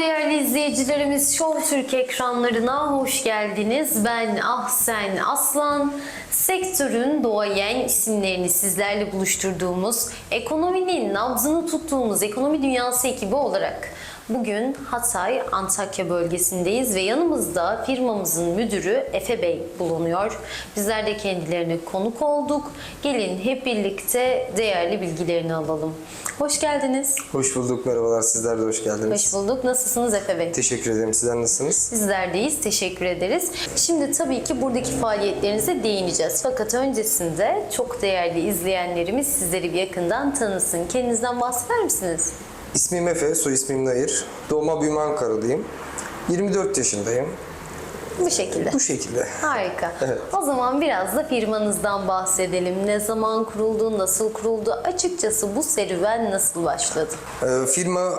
değerli izleyicilerimiz Show Türk ekranlarına hoş geldiniz. Ben Ahsen Aslan. Sektörün doğayen isimlerini sizlerle buluşturduğumuz, ekonominin nabzını tuttuğumuz ekonomi dünyası ekibi olarak bugün Hatay, Antakya bölgesindeyiz ve yanımızda firmamızın müdürü Efe Bey bulunuyor. Bizler de kendilerine konuk olduk. Gelin hep birlikte değerli bilgilerini alalım. Hoş geldiniz. Hoş bulduk, merhabalar. Sizler de hoş geldiniz. Hoş bulduk. Nasılsınız Efe Bey? Teşekkür ederim. Sizler nasılsınız? Bizler deyiz. Teşekkür ederiz. Şimdi tabii ki buradaki faaliyetlerinize değineceğiz. Fakat öncesinde çok değerli izleyenlerimiz sizleri bir yakından tanısın. Kendinizden bahseder misiniz? İsmim Efe, soy ismim Nayır. Doğma büyüme Ankaralıyım. 24 yaşındayım. Bu şekilde. Bu şekilde. Harika. Evet. O zaman biraz da firmanızdan bahsedelim. Ne zaman kuruldu, nasıl kuruldu? Açıkçası bu serüven nasıl başladı? Ee, firma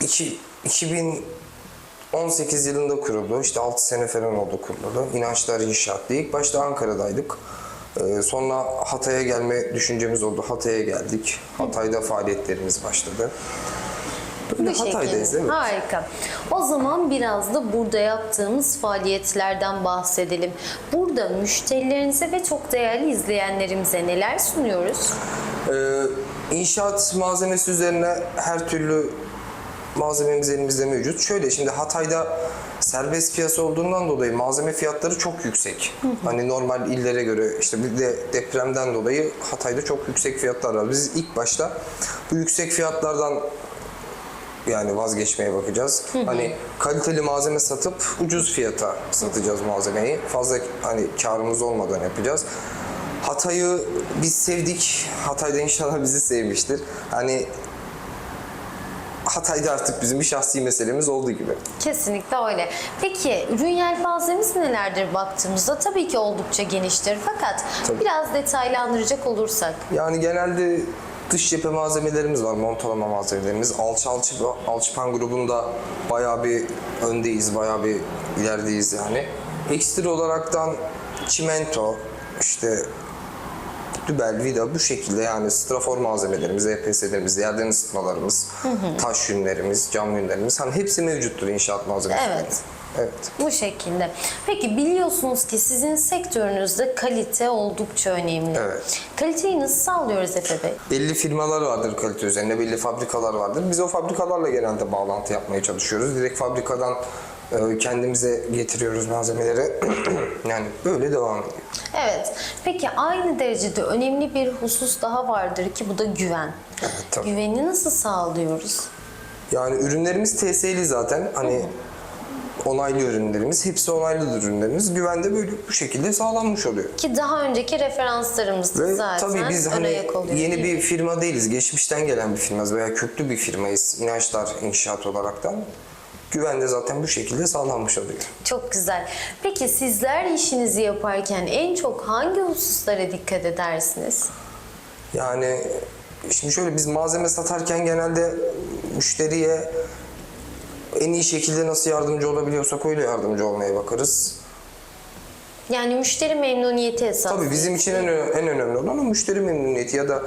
iki, 2018 yılında kuruldu. İşte 6 sene falan oldu kurulalı. İnançlar İnşaat'ta. İlk başta Ankara'daydık. Ee, sonra Hatay'a gelme düşüncemiz oldu. Hatay'a geldik. Hatay'da faaliyetlerimiz başladı. Böyle Bu Hatay'dayız şekilde. evet. Harika. O zaman biraz da burada yaptığımız faaliyetlerden bahsedelim. Burada müşterilerinize ve çok değerli izleyenlerimize neler sunuyoruz? Ee, inşaat malzemesi üzerine her türlü malzememiz elimizde mevcut. Şöyle şimdi Hatay'da serbest piyasa olduğundan dolayı malzeme fiyatları çok yüksek. Hani normal illere göre işte bir de depremden dolayı Hatay'da çok yüksek fiyatlar var. Biz ilk başta bu yüksek fiyatlardan yani vazgeçmeye bakacağız. Hani kaliteli malzeme satıp ucuz fiyata satacağız malzemeyi. Fazla hani karımız olmadan yapacağız. Hatay'ı biz sevdik. Hatay'da inşallah bizi sevmiştir. Hani Hatay'da artık bizim bir şahsi meselemiz olduğu gibi. Kesinlikle öyle. Peki ürün yelpazemiz nelerdir baktığımızda? Tabii ki oldukça geniştir fakat Tabii. biraz detaylandıracak olursak. Yani genelde dış cephe malzemelerimiz var, montalama malzemelerimiz. Alçı alçı alçıpan grubunda bayağı bir öndeyiz, bayağı bir ilerideyiz yani. Ekstra olaraktan çimento, işte dübel, vida bu şekilde yani strafor malzemelerimiz, EPS'lerimiz, yerden ısıtmalarımız, taş yünlerimiz, cam yünlerimiz hani hepsi mevcuttur inşaat malzemesi. Evet. Evet. Bu şekilde. Peki biliyorsunuz ki sizin sektörünüzde kalite oldukça önemli. Evet. Kaliteyi nasıl sağlıyoruz Efe Bey? Belli firmalar vardır kalite üzerine, belli fabrikalar vardır. Biz o fabrikalarla genelde bağlantı yapmaya çalışıyoruz. Direkt fabrikadan kendimize getiriyoruz malzemeleri. yani böyle devam ediyor. Evet. Peki aynı derecede önemli bir husus daha vardır ki bu da güven. Evet, tabii. Güveni nasıl sağlıyoruz? Yani ürünlerimiz TS'li zaten. Hani onaylı ürünlerimiz. Hepsi onaylıdır ürünlerimiz. Güvende böyle bu şekilde sağlanmış oluyor. Ki daha önceki referanslarımız Ve zaten tabii biz hani yeni mi? bir firma değiliz. Geçmişten gelen bir firmayız veya köklü bir firmayız. İnançlar inşaat olaraktan. Güvende zaten bu şekilde sağlanmış oluyor. Çok güzel. Peki sizler işinizi yaparken en çok hangi hususlara dikkat edersiniz? Yani şimdi şöyle biz malzeme satarken genelde müşteriye en iyi şekilde nasıl yardımcı olabiliyorsak öyle yardımcı olmaya bakarız. Yani müşteri memnuniyeti esas. Tabii bizim için en, en önemli olan o müşteri memnuniyeti ya da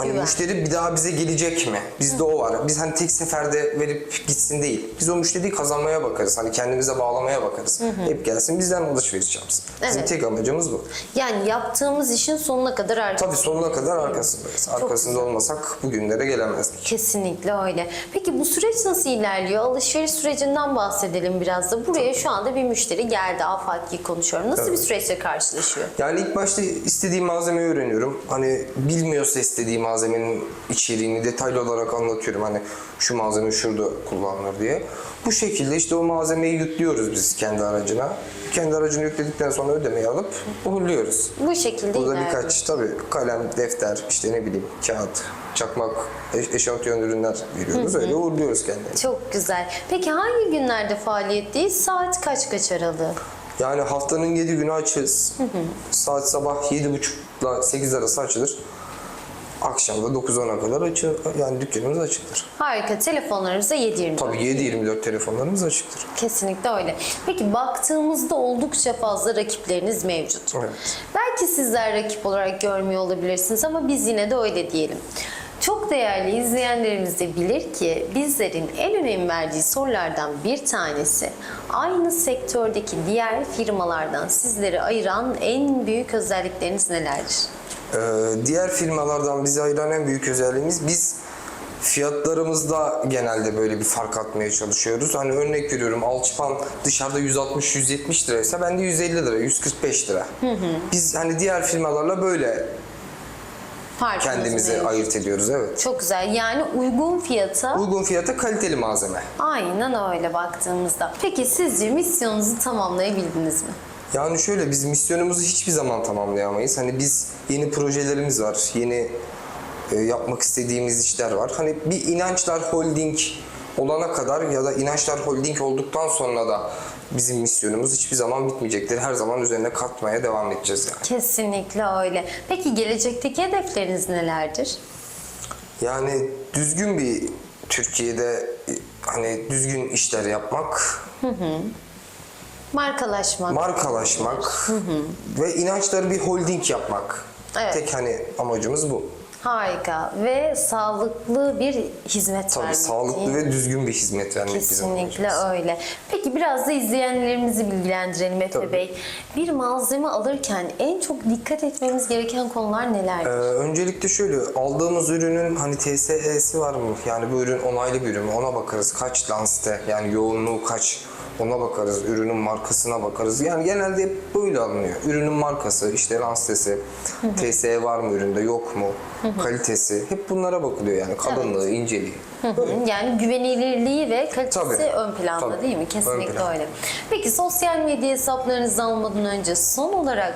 hani Güven. müşteri bir daha bize gelecek mi? Bizde o var. Biz hani tek seferde verip gitsin değil. Biz o müşteriyi kazanmaya bakarız. Hani kendimize bağlamaya bakarız. Hep gelsin bizden alışveriş yapsın. Bizim Evet. tek amacımız bu. Yani yaptığımız işin sonuna kadar artık. Tabii sonuna kadar arkasındayız. Arkasında olmasak bugünlere gelemezdik. Kesinlikle öyle. Peki bu süreç nasıl ilerliyor? Alışveriş sürecinden bahsedelim biraz da. Buraya şu anda bir müşteri geldi. Afaki konuşuyorum. Nasıl bir süreçle karşılaşıyor? Yani ilk başta istediğim malzemeyi öğreniyorum. Hani bilmiyorsa istediği malzemenin içeriğini detaylı olarak anlatıyorum. Hani şu malzeme şurada kullanılır diye. Bu şekilde işte o malzemeyi yüklüyoruz biz kendi aracına. Kendi aracını yükledikten sonra ödemeyi alıp uğurluyoruz. Bu şekilde Burada ilerliyor. birkaç tabii kalem, defter, işte ne bileyim kağıt, çakmak, eş- eşantiyon ürünler veriyoruz. Öyle uğurluyoruz kendini. Çok güzel. Peki hangi günlerde faaliyetteyiz? Saat kaç kaç aralığı? Yani haftanın 7 günü açığız. Saat sabah 7.30 ile 8 arası açılır. Akşam da 9-10'a kadar açı yani dükkanımız açıktır. Harika. Telefonlarımızda 7-24. Tabii 7-24 telefonlarımız açıktır. Kesinlikle öyle. Peki baktığımızda oldukça fazla rakipleriniz mevcut. Evet. Belki sizler rakip olarak görmüyor olabilirsiniz ama biz yine de öyle diyelim. Çok değerli izleyenlerimiz de bilir ki bizlerin en önem verdiği sorulardan bir tanesi aynı sektördeki diğer firmalardan sizleri ayıran en büyük özellikleriniz nelerdir? Ee, diğer firmalardan bizi ayıran en büyük özelliğimiz biz fiyatlarımızda genelde böyle bir fark atmaya çalışıyoruz. Hani örnek veriyorum alçıpan dışarıda 160-170 liraysa bende 150 lira, 145 lira. Biz hani diğer firmalarla böyle Farkınız kendimizi mevcut. ayırt ediyoruz evet. Çok güzel. Yani uygun fiyata Uygun fiyata kaliteli malzeme. aynen öyle baktığımızda. Peki sizce misyonunuzu tamamlayabildiniz mi? Yani şöyle biz misyonumuzu hiçbir zaman tamamlayamayız. Hani biz yeni projelerimiz var, yeni e, yapmak istediğimiz işler var. Hani bir inançlar holding olana kadar ya da inançlar holding olduktan sonra da bizim misyonumuz hiçbir zaman bitmeyecektir. Her zaman üzerine katmaya devam edeceğiz yani. Kesinlikle öyle. Peki gelecekteki hedefleriniz nelerdir? Yani düzgün bir Türkiye'de e, hani düzgün işler yapmak, Markalaşmak. markalaşmak ve inançları bir holding yapmak. Evet. Tek hani amacımız bu. Harika ve sağlıklı bir hizmet Tabii vermek. sağlıklı ve düzgün bir hizmet vermek bizim Kesinlikle öyle. Peki biraz da izleyenlerimizi bilgilendirelim Efe Tabii. Bey. Bir malzeme alırken en çok dikkat etmemiz gereken konular Ee, nelerdir? öncelikle şöyle aldığımız ürünün hani TSE'si var mı? Yani bu ürün onaylı bir ürün mü? Ona bakarız. Kaç lanste yani yoğunluğu kaç? Ona bakarız. Ürünün markasına bakarız. Yani genelde hep böyle alınıyor. Ürünün markası, işte lanstesi, TSE var mı üründe, yok mu? Kalitesi. Hep bunlara bakılıyor yani. Kalınlığı, inceliği. Böyle. Yani güvenilirliği ve kalitesi Tabii. ön planda Tabii. değil mi? Kesinlikle öyle. Peki sosyal medya hesaplarınızı almadan önce son olarak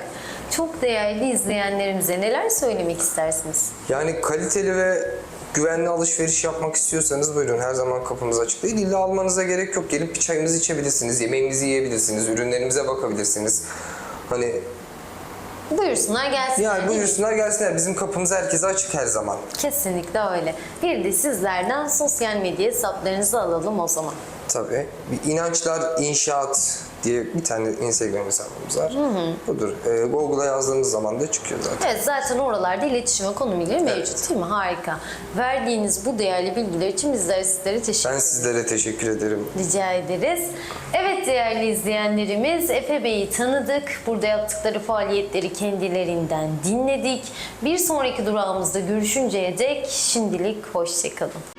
çok değerli izleyenlerimize neler söylemek istersiniz? Yani kaliteli ve güvenli alışveriş yapmak istiyorsanız buyurun her zaman kapımız açık değil. İlla almanıza gerek yok. Gelip bir çayınızı içebilirsiniz, yemeğinizi yiyebilirsiniz, ürünlerimize bakabilirsiniz. Hani Buyursunlar gelsinler. yani buyursunlar gelsinler. Bizim kapımız herkese açık her zaman. Kesinlikle öyle. Bir de sizlerden sosyal medya hesaplarınızı alalım o zaman. Tabii. Bir inançlar inşaat diye bir tane Instagram hesabımız var. Budur. Ee, Google'a yazdığımız zaman da çıkıyor zaten. Evet zaten oralarda iletişim ekonomileri mevcut değil mi? Harika. Verdiğiniz bu değerli bilgiler için bizler sizlere teşekkür Ben sizlere teşekkür ederim. rica ederiz. Evet değerli izleyenlerimiz Efe Bey'i tanıdık. Burada yaptıkları faaliyetleri kendilerinden dinledik. Bir sonraki durağımızda görüşünceye dek şimdilik hoşçakalın.